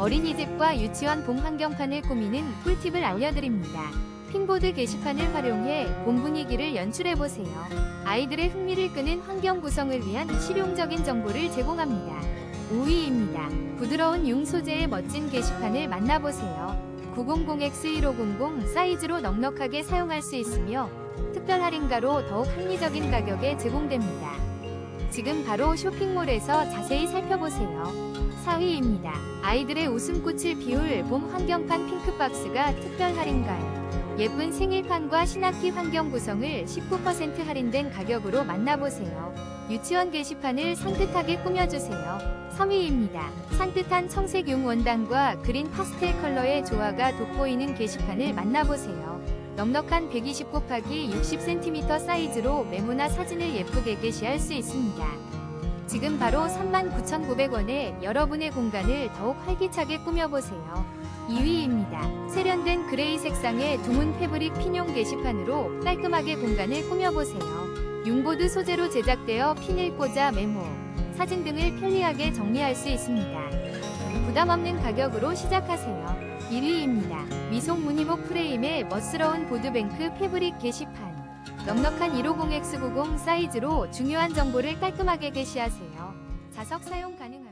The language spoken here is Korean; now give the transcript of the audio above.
어린이집과 유치원 봄 환경판을 꾸미는 꿀팁을 알려드립니다. 핑보드 게시판을 활용해 봄 분위기를 연출해보세요. 아이들의 흥미를 끄는 환경 구성을 위한 실용적인 정보를 제공합니다. 5위입니다. 부드러운 융 소재의 멋진 게시판을 만나보세요. 900X1500 사이즈로 넉넉하게 사용할 수 있으며 특별 할인가로 더욱 합리적인 가격에 제공됩니다. 지금 바로 쇼핑몰에서 자세히 살펴보세요. 4위입니다. 아이들의 웃음꽃을 피울 봄 환경판 핑크박스가 특별 할인가에 예쁜 생일판과 신학기 환경 구성을 19% 할인된 가격으로 만나보세요. 유치원 게시판을 산뜻하게 꾸며주세요. 3위입니다. 산뜻한 청색 용 원단과 그린 파스텔 컬러의 조화가 돋보이는 게시판을 만나보세요. 넉넉한 120 곱하기 60cm 사이즈로 메모나 사진을 예쁘게 게시할 수 있습니다. 지금 바로 39,900원에 여러분의 공간을 더욱 활기차게 꾸며보세요. 2위입니다. 세련된 그레이 색상의 두문 패브릭 피뇽 게시판으로 깔끔하게 공간을 꾸며보세요. 융보드 소재로 제작되어 핀을 꽂아 메모, 사진 등을 편리하게 정리할 수 있습니다. 부담 없는 가격으로 시작하세요. 1위입니다. 미속 무늬목 프레임의 멋스러운 보드뱅크 패브릭 게시판. 넉넉한 150X90 사이즈로 중요한 정보를 깔끔하게 게시하세요. 자석 사용 가능합니다.